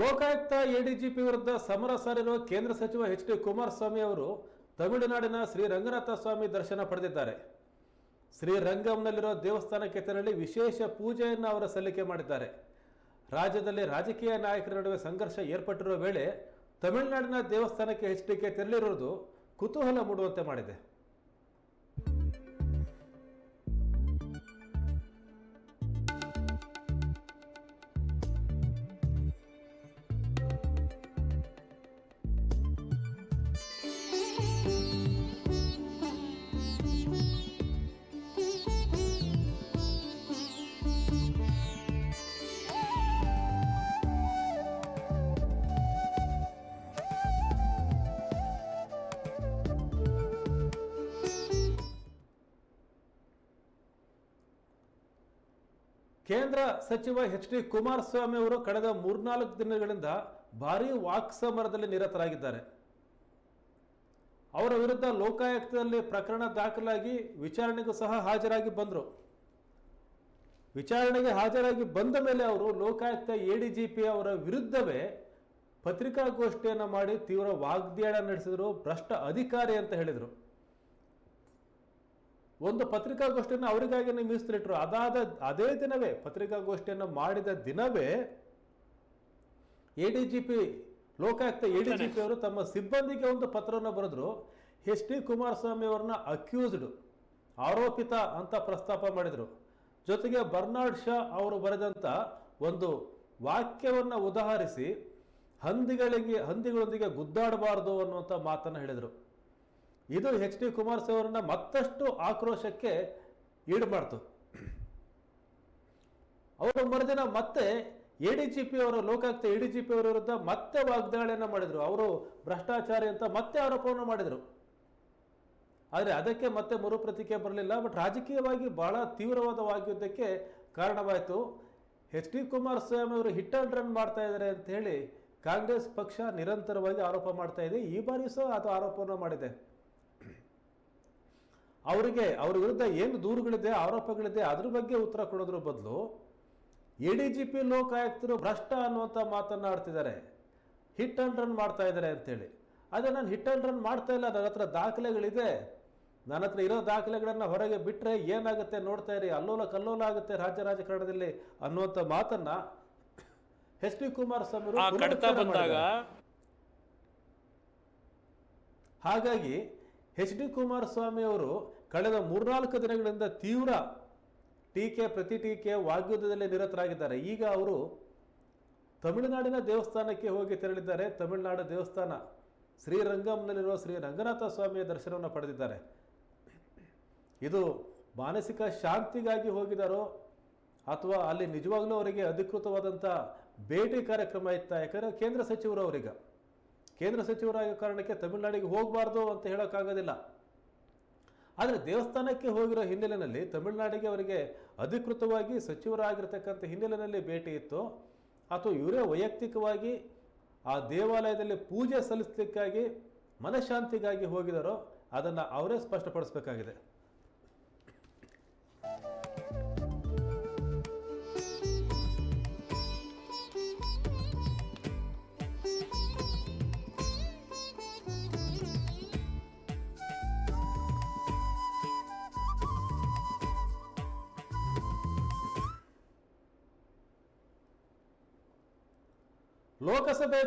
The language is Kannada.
ಲೋಕಾಯುಕ್ತ ಎಡಿಜಿಪಿ ವಿರುದ್ಧ ಸಮರ ಸಾರಿರುವ ಕೇಂದ್ರ ಸಚಿವ ಎಚ್ ಡಿ ಕುಮಾರಸ್ವಾಮಿ ಅವರು ತಮಿಳುನಾಡಿನ ಶ್ರೀ ರಂಗನಾಥ ಸ್ವಾಮಿ ದರ್ಶನ ಪಡೆದಿದ್ದಾರೆ. ಶ್ರೀರಂಗಂನಲ್ಲಿರೋ ದೇವಸ್ಥಾನಕ್ಕೆ ತೆರಳಿ ವಿಶೇಷ ಪೂಜೆಯನ್ನು ಅವರ ಸಲ್ಲಿಕೆ ಮಾಡಿದ್ದಾರೆ. ರಾಜ್ಯದಲ್ಲಿ ರಾಜಕೀಯ ನಾಯಕರ ನಡುವೆ ಸಂಘರ್ಷ ಏರ್ಪಟ್ಟಿರುವ ವೇಳೆ ತಮಿಳುನಾಡಿನ ದೇವಸ್ಥಾನಕ್ಕೆ ಎಚ್ ಡಿಕೆ ತೆರಳಿರುವುದು ಕುತೂಹಲ ಮೂಡುವಂತೆ ಮಾಡಿದೆ. ಕೇಂದ್ರ ಸಚಿವ ಎಚ್ ಡಿ ಕುಮಾರಸ್ವಾಮಿ ಅವರು ಕಳೆದ ಮೂರ್ನಾಲ್ಕು ದಿನಗಳಿಂದ ಭಾರೀ ವಾಕ್ ಸಮರದಲ್ಲಿ ನಿರತರಾಗಿದ್ದಾರೆ. ಅವರ ವಿರುದ್ಧ ಲೋಕಾಯುಕ್ತದಲ್ಲಿ ಪ್ರಕರಣ ದಾಖಲಾಗಿ ವಿಚಾರಣೆಗೂ ಸಹ ಹಾಜರಾಗಿ ಬಂದರು. ವಿಚಾರಣೆಗೆ ಹಾಜರಾಗಿ ಬಂದ ಮೇಲೆ ಅವರು ಲೋಕಾಯುಕ್ತ ಎಡಿಜಿಪಿ ಅವರ ವಿರುದ್ಧವೇ ಪತ್ರಿಕಾಗೋಷ್ಠಿಯನ್ನು ಮಾಡಿ ತೀವ್ರ ವಾಗ್ದಾಳ ನಡೆಸಿದರು, ಭ್ರಷ್ಟ ಅಧಿಕಾರಿ ಅಂತ ಹೇಳಿದರು. ಒಂದು ಪತ್ರಿಕಾಗೋಷ್ಠಿಯನ್ನು ಅವರಿಗಾಗಿ ಮೀಸಲಿಟ್ಟರು ಅದಾದ, ಅದೇ ದಿನವೇ ಪತ್ರಿಕಾಗೋಷ್ಠಿಯನ್ನು ಮಾಡಿದ ದಿನವೇ ಎಡಿಜಿಪಿ ಲೋಕಾಯುಕ್ತ ಎ ಡಿಜಿಪಿ ಅವರು ತಮ್ಮ ಸಿಬ್ಬಂದಿಗೆ ಒಂದು ಪತ್ರವನ್ನು ಬರೆದ್ರು. ಎಚ್ ಡಿ ಕುಮಾರಸ್ವಾಮಿ ಅವರನ್ನ ಅಕ್ಯೂಸ್ಡ್, ಆರೋಪಿತ ಅಂತ ಪ್ರಸ್ತಾಪ ಮಾಡಿದರು. ಜೊತೆಗೆ ಬರ್ನಾಡ್ ಶಾ ಅವರು ಬರೆದಂಥ ಒಂದು ವಾಕ್ಯವನ್ನು ಉದಾಹರಿಸಿ, ಹಂದಿಗಳಿಗೆ, ಹಂದಿಗಳೊಂದಿಗೆ ಗುದ್ದಾಡಬಾರದು ಅನ್ನುವಂಥ ಮಾತನ್ನು ಹೇಳಿದರು. ಇದು ಎಚ್ ಡಿ ಕುಮಾರಸ್ವಾಮಿ ಅವರನ್ನ ಮತ್ತಷ್ಟು ಆಕ್ರೋಶಕ್ಕೆ ಈಡು ಮಾಡ್ತು ಅವರು ಮರುದಿನ ಮತ್ತೆ ಎ ಡಿ ಜಿ ಪಿ ಅವರ, Lokayukta A D G P ಅವರ ವಿರುದ್ಧ ಮತ್ತೆ ವಾಗ್ದಾಳಿಯನ್ನು ಮಾಡಿದರು. ಅವರು ಭ್ರಷ್ಟಾಚಾರಿ ಅಂತ ಮತ್ತೆ ಆರೋಪವನ್ನು ಮಾಡಿದರು. ಆದರೆ ಅದಕ್ಕೆ ಮತ್ತೆ ಮರುಪ್ರತಿಕ್ರಿಯೆ ಬರಲಿಲ್ಲ. ಬಟ್ ರಾಜಕೀಯವಾಗಿ ಬಹಳ ತೀವ್ರವಾದ ವಾಗ್ಯುದ್ಧಕ್ಕೆ ಕಾರಣವಾಯಿತು. ಎಚ್ ಡಿ ಕುಮಾರಸ್ವಾಮಿ ಅವರು ಹಿಟ್ ಅಂಡ್ ರನ್ ಮಾಡ್ತಾ ಇದ್ದಾರೆ ಅಂತ ಹೇಳಿ ಕಾಂಗ್ರೆಸ್ ಪಕ್ಷ ನಿರಂತರವಾಗಿ ಆರೋಪ ಮಾಡ್ತಾ ಇದೆ. ಈ ಬಾರಿ ಸಹ ಅದು ಆರೋಪವನ್ನು ಮಾಡಿದೆ. ಅವರಿಗೆ ಅವ್ರ ವಿರುದ್ಧ ಏನು ದೂರುಗಳಿದೆ ಆರೋಪಗಳಿದೆ ಅದ್ರ ಬಗ್ಗೆ ಉತ್ತರ ಕೊಡೋದ್ರ ಬದಲು ಎ ಡಿ ಜಿ ಪಿ ಲೋಕಾಯುಕ್ತರು ಭ್ರಷ್ಟ ಅನ್ನುವಂಥ ಮಾತನ್ನ ಆಡ್ತಿದ್ದಾರೆ ಹಿಟ್ ಅಂಡ್ ರನ್ ಮಾಡ್ತಾ ಇದ್ದಾರೆ ಅಂತೇಳಿ. ಅದೇ ನಾನು ಹಿಟ್ ಅಂಡ್ ರನ್ ಮಾಡ್ತಾ ಇಲ್ಲ ನನ್ನ ಹತ್ರ ದಾಖಲೆಗಳಿದೆ. ನನ್ನ ಹತ್ರ ಇರೋ ದಾಖಲೆಗಳನ್ನ ಹೊರಗೆ ಬಿಟ್ಟರೆ ಏನಾಗುತ್ತೆ ನೋಡ್ತಾ ಇರಿ ಅಲ್ಲೋಲ ಕಲ್ಲೋಲ ಆಗುತ್ತೆ ರಾಜ್ಯ ರಾಜಕಾರಣದಲ್ಲಿ ಅನ್ನುವಂತ ಮಾತನ್ನ ಎಚ್ ಡಿ ಕುಮಾರಸ್ವಾಮಿ ಹಾಗಾಗಿ ಎಚ್ ಡಿ ಕುಮಾರಸ್ವಾಮಿ ಅವರು ಕಳೆದ ಮೂರ್ನಾಲ್ಕು ದಿನಗಳಿಂದ ತೀವ್ರ ಟೀಕೆ, ಪ್ರತಿ ಟೀಕೆ ವಾಗ್ಯುದ್ಧದಲ್ಲಿ ನಿರತರಾಗಿದ್ದಾರೆ. ಈಗ ಅವರು ತಮಿಳುನಾಡಿನ ದೇವಸ್ಥಾನಕ್ಕೆ ಹೋಗಿ ತೆರಳಿದ್ದಾರೆ. ತಮಿಳುನಾಡು ದೇವಸ್ಥಾನ ಶ್ರೀರಂಗಂನಲ್ಲಿರುವ ಶ್ರೀ ರಂಗನಾಥ ಸ್ವಾಮಿಯ ದರ್ಶನವನ್ನು ಪಡೆದಿದ್ದಾರೆ. ಇದು ಮಾನಸಿಕ ಶಾಂತಿಗಾಗಿ ಹೋಗಿದ್ದಾರೋ ಅಥವಾ ಅಲ್ಲಿ ನಿಜವಾಗ್ಲೂ ಅವರಿಗೆ ಅಧಿಕೃತವಾದಂಥ ಭೇಟಿ ಕಾರ್ಯಕ್ರಮ ಇತ್ತ? ಯಾಕಂದರೆ ಕೇಂದ್ರ ಸಚಿವರು ಅವರೀಗ. ಕೇಂದ್ರ ಸಚಿವರಾಗಿರೋ ಕಾರಣಕ್ಕೆ ತಮಿಳುನಾಡಿಗೆ ಹೋಗಬಾರ್ದು ಅಂತ ಹೇಳೋಕ್ಕಾಗೋದಿಲ್ಲ. ಆದರೆ ದೇವಸ್ಥಾನಕ್ಕೆ ಹೋಗಿರೋ ಹಿನ್ನೆಲೆಯಲ್ಲಿ ತಮಿಳುನಾಡಿಗೆ ಅವರಿಗೆ ಅಧಿಕೃತವಾಗಿ ಸಚಿವರಾಗಿರ್ತಕ್ಕಂಥ ಹಿನ್ನೆಲೆಯಲ್ಲಿ ಭೇಟಿ ಇತ್ತು. ಅಥವಾ ಇವರೇ ವೈಯಕ್ತಿಕವಾಗಿ ಆ ದೇವಾಲಯದಲ್ಲಿ ಪೂಜೆ ಸಲ್ಲಿಸಲಿಕ್ಕಾಗಿ ಮನಃಶಾಂತಿಗಾಗಿ ಹೋಗಿದಾರೋ, ಅದನ್ನು ಅವರೇ ಸ್ಪಷ್ಟಪಡಿಸಬೇಕಾಗಿದೆ. ಲೋಕಸಭೆ